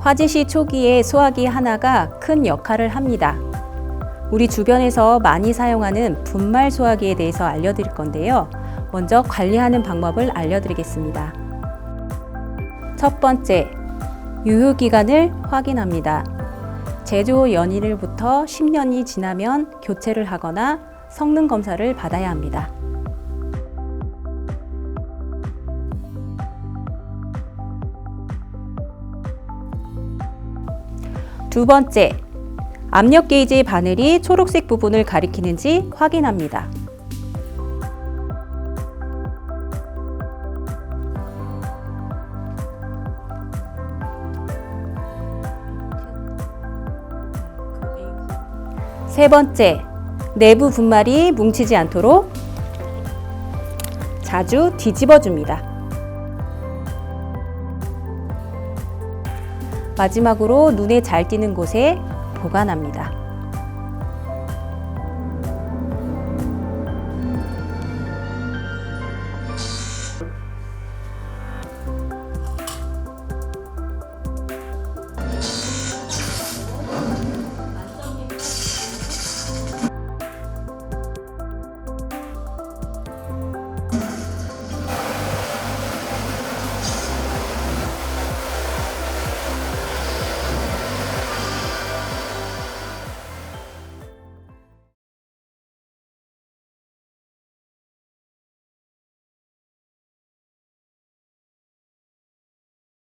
화지시 초기에 소화기 하나가 큰 역할을 합니다. 우리 주변에서 많이 사용하는 분말 소화기에 대해서 알려드릴 건데요. 먼저 관리하는 방법을 알려드리겠습니다. 첫 번째, 유효기간을 확인합니다. 제조 연일부터 10년이 지나면 교체를 하거나 성능 검사를 받아야 합니다. 두 번째, 압력 게이지 바늘이 초록색 부분을 가리키는지 확인합니다. 세 번째, 내부 분말이 뭉치지 않도록 자주 뒤집어 줍니다. 마지막으로 눈에 잘 띄는 곳에 보관합니다.